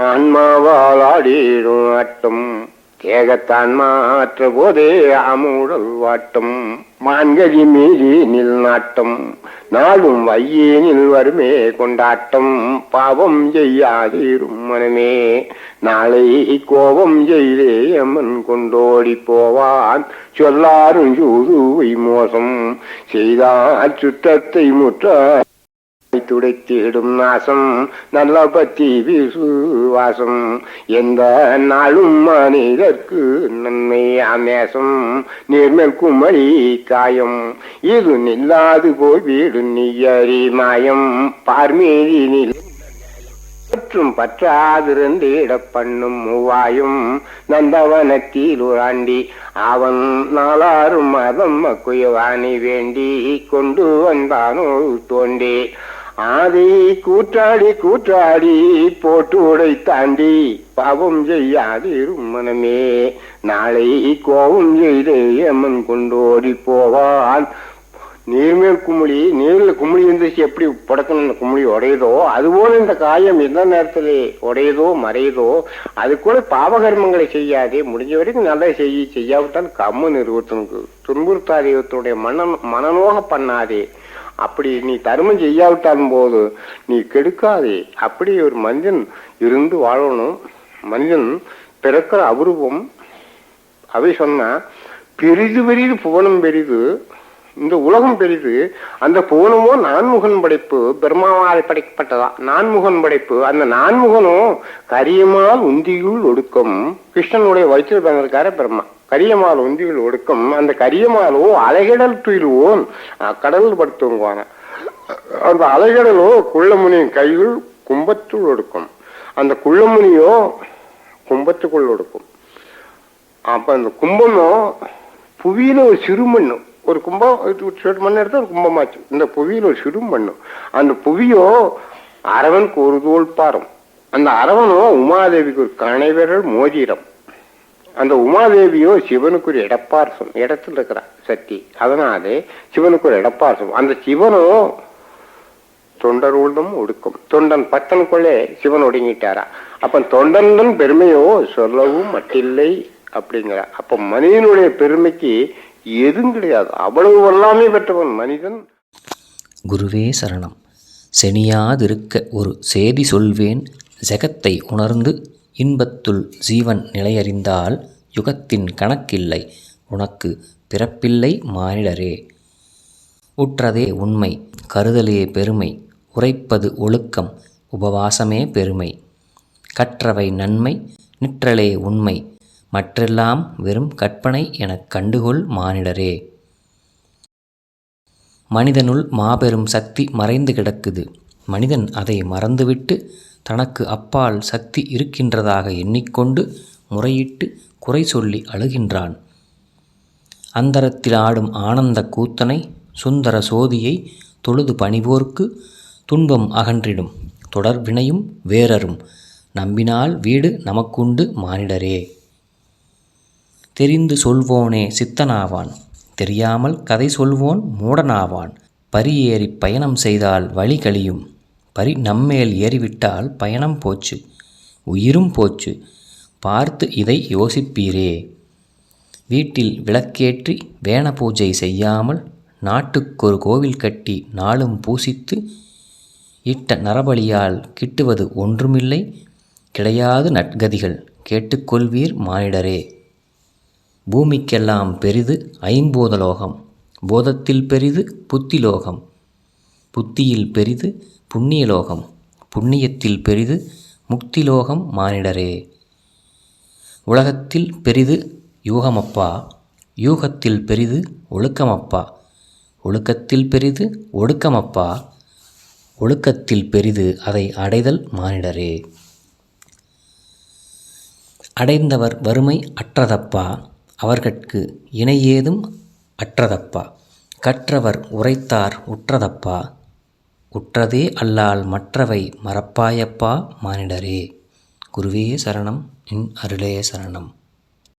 ஆன்மாவால் ஆடிடும் ஆட்டம். தேகத்தான் மாற்ற போதே அமுடல் வாட்டம். மான்கதி மீறி நில் நாட்டம். நாடும் வையேனில் வருமே கொண்டாட்டம். பாவம் செய்யாதீரும் மனமே. நாளை கோபம் செய்தே அம்மன் கொண்டோடி போவான். சொல்லாரும் சூதுவை மோசம். செய்தால் சுற்றத்தை முற்ற துடைத்திடும் நாசம் நல்ல பத்தி விசுவாசம் எந்த நாளும் மனிதற்கு நன்மை அமேசம் நேர்மேல் குமரி காயம் இது நில்லாது போய் வீடு நீயறி மாயம். பார்மீதி நில மற்றும் பற்றாதிருந்து இடப்பண்ணும் மூவாயும் நந்தவனத்தில் உராண்டி அவன் நாளாரும் மதம் குயவாணி வேண்டி கொண்டு வந்தானோ தோண்டி ஆதி கூற்றாடி கூற்றாடி போட்டு உடை தாண்டி பாவம் செய்யாதிரும் மனமே. நாளை கோபம் செய்தே அம்மன் கொண்டோடி போவான். நீர்மேல் குமிழி நீர்ல குமிழி இருந்துச்சு எப்படி புடக்கணும் இந்த குமிழி உடையுதோ அதுபோல இந்த காயம் எந்த நேரத்துல உடையுதோ மறையுதோ அது கூட பாவகர்மங்களை செய்யாதே. முடிஞ்ச வரைக்கும் நல்லா செய்ய செய்யாவிட்டால் கம்மு நிறுவத்தனுக்கு துன்புறுத்தாதேவத்தினுடைய மன மனநோக பண்ணாதே. அப்படி நீ தர்மம் செய்யாவிட்டாலும் போது நீ கெடுக்காதே. அப்படி ஒரு மனிதன் இருந்து வாழணும். மனிதன் பிறக்கிற அபூர்வம் அவை சொன்னா பெரிது பெரிது புவனம் பெரிது இந்த உலகம் பெரிது அந்த புவனமோ நான்முகன் படைப்பு பிரம்மாவால் படைக்கப்பட்டதா? நான்முகன் படைப்பு அந்த நான்முகனும் கரியமால் உந்தியுள் ஒடுக்கம். கிருஷ்ணனுடைய வயிற்றில் பிறந்திருக்காரு பிரம்மா. கரியமால் ஒந்திகள் ஒடுக்கம் அந்த கரியமாலோ அலைகடல் துயிலுவோன் கடல் படுத்துவாங்க அந்த அலைகடலோ குள்ளமுனியின் கையில் கும்பத்துள் ஒடுக்கும். அந்த குள்ளமுனியோ கும்பத்துக்குள் ஒடுக்கும். அப்ப அந்த கும்பமும் புவியில ஒரு சிறு மண்ணு. ஒரு கும்பம் ஒரு சிறு மண் எடுத்து ஒரு கும்பமாச்சு. இந்த புவியில ஒரு சிறு மண்ணு. அந்த புவியோ அரவனுக்கு ஒரு தோல் பாரம். அந்த அரவனோ உமாதேவிக்கு ஒரு கணைவிரல் மோதிரம். அந்த உமாதேவியோ சிவனுக்கு ஒரு இடப்பாரசம் இடத்துல இருக்கிறான் சக்தி. அதனாலே சிவனுக்கு ஒரு இடப்பாரசம். அந்த சிவனோ தொண்டர் உள்ளம் ஒடுக்கும். தொண்டன் பத்தனுக்குள்ளே சிவன் ஒடுங்கிட்டாரா. அப்ப தொண்டன் பெருமையோ சொல்லவும் மட்டில்லை அப்படிங்கிற அப்ப மனிதனுடைய பெருமைக்கு எதுவும் கிடையாது. அவ்வளவு எல்லாமே பெற்றவன் மனிதன். குருவே சரணம். செனியாதிருக்க ஒரு சேதி சொல்வேன். ஜெகத்தை உணர்ந்து இன்பத்துள் ஜீவன் நிலையறிந்தால் யுகத்தின் கணக்கில்லை உனக்கு பிறப்பில்லை மானிடரே. உற்றதே உண்மை கருதலே பெருமை உரைப்பது ஒழுக்கம் உபவாசமே பெருமை. கற்றவை நன்மை நிற்றலே உண்மை மற்றெல்லாம் வெறும் கற்பனை எனக் கண்டுகொள் மானிடரே. மனிதனுள் மாபெரும் சக்தி மறைந்து கிடக்குது மனிதன் அதை மறந்துவிட்டு தனக்கு அப்பால் சக்தி இருக்கின்றதாக எண்ணிக்கொண்டு முறையிட்டு குறை சொல்லி அழுகின்றான். அந்தரத்தில் ஆடும் ஆனந்த கூத்தனை சுந்தர சோதியை தொழுது பணிவோர்க்கு துன்பம் அகன்றிடும். தொடர்பினையும் வேறரும். நம்பினால் வீடு நமக்குண்டு மானிடரே. தெரிந்து சொல்வோனே சித்தனாவான். தெரியாமல் கதை சொல்வோன் மூடனாவான். பரியேறி பயணம் செய்தால் வழி கழியும். பறி நம்மேல் ஏறிவிட்டால் பயணம் போச்சு உயிரும் போச்சு. பார்த்து இதை யோசிப்பீரே. வீட்டில் விளக்கேற்றி வேண பூஜை செய்யாமல் நாட்டுக்கொரு கோவில் கட்டி நாளும் பூசித்து இட்ட நரபலியால் கிட்டுவது ஒன்றுமில்லை. கிடையாது நற்கதிகள் கேட்டுக்கொள்வீர் மானிடரே. பூமிக்கெல்லாம் பெரிது ஐம்பூதலோகம் போதத்தில் பெரிது புத்திலோகம். புத்தியில் பெரிது புண்ணியலோகம் புண்ணியத்தில் பெரிது முக்திலோகம் மானிடரே. உலகத்தில் பெரிது யூகமப்பா யூகத்தில் பெரிது ஒழுக்கமப்பா. ஒழுக்கத்தில் பெரிது ஒடுக்கமப்பா ஒழுக்கத்தில் பெரிது அதை அடைதல் மானிடரே. அடைந்தவர் வறுமை அற்றதப்பா அவர்கட்கு இணையேதும் அற்றதப்பா. கற்றவர் உரைத்தார் உற்றதப்பா. உற்றதே அல்லால் மற்றவை மறப்பாயப்பா மானிடரே. குருவே சரணம் நின் அருளே சரணம்.